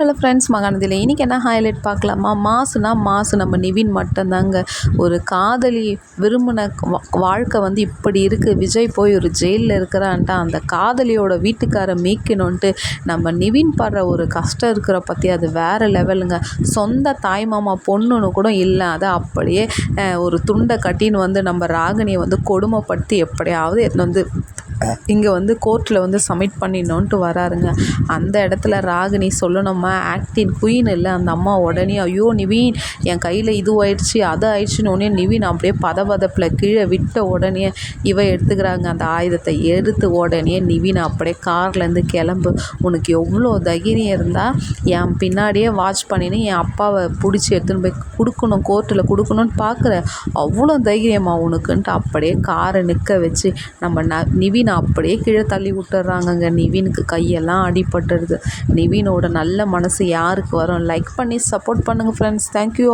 Hello friends மகானதியில் இன்றைக்கி என்ன highlight பார்க்கலாமா? மாசுனா மாசு நம்ம நிவின் மட்டும்தாங்க. ஒரு காதலி விரும்பின வா- வாழ்க்கை வந்து இப்படி இருக்குது விஜய் போய் ஒரு ஜெயிலில் இருக்கிறான்ட்டு அந்த காதலியோட வீட்டுக்காரை மீட்கணுன்ட்டு நம்ம நிவின் படுற ஒரு கஷ்டம் இருக்கிற பற்றி அது வேறு லெவலுங்க சொந்த தாய்மாமா பொண்ணுன்னு கூட இல்லை. அதை அப்படியே ஒரு துண்டை கட்டின்னு வந்து நம்ம ராகினியை வந்து கொடுமைப்படுத்தி எப்படியாவது எடுத்துன்னு வந்து இங்கே வந்து கோர்ட்டில் வந்து சப்மிட் பண்ணிடணுன்ட்டு வராருங்க. அந்த இடத்துல ராகினி சொல்லணுமா? ஆக்டிங் குயின் இல்லை அந்த அம்மா உடனே ஐயோ நிவீன் என் கையில் இது ஆயிடுச்சு அது ஆயிடுச்சுன்னு உடனே நிவீன் அப்படியே பதபதப்பில் கீழே விட்ட உடனே இவ எடுத்துக்கிறாங்க. அந்த ஆயுதத்தை எடுத்து உடனே நிவீன் அப்படியே கார்லேருந்து கிளம்பு. உனக்கு எவ்வளோ தைரியம் இருந்தால் என் பின்னாடியே வாட்ச் பண்ணின்னு என் அப்பாவை பிடிச்சி எடுத்துன்னு போய் கொடுக்கணும் கோர்ட்டில் கொடுக்கணும்னு பார்க்குற அவ்வளோ தைரியமா உனக்குன்ட்டு அப்படியே காரை நிற்க வச்சு நம்ம ந நிவினை அப்படியே கீழே தள்ளி விட்டுறாங்கங்க. நிவினுக்கு கையெல்லாம் அடிபட்டுடுது நிவினோட நல்ல மனசு யாருக்கு வரும்? லைக் பண்ணி சப்போர்ட் பண்ணுங்கள் ஃப்ரெண்ட்ஸ் தேங்க்யூ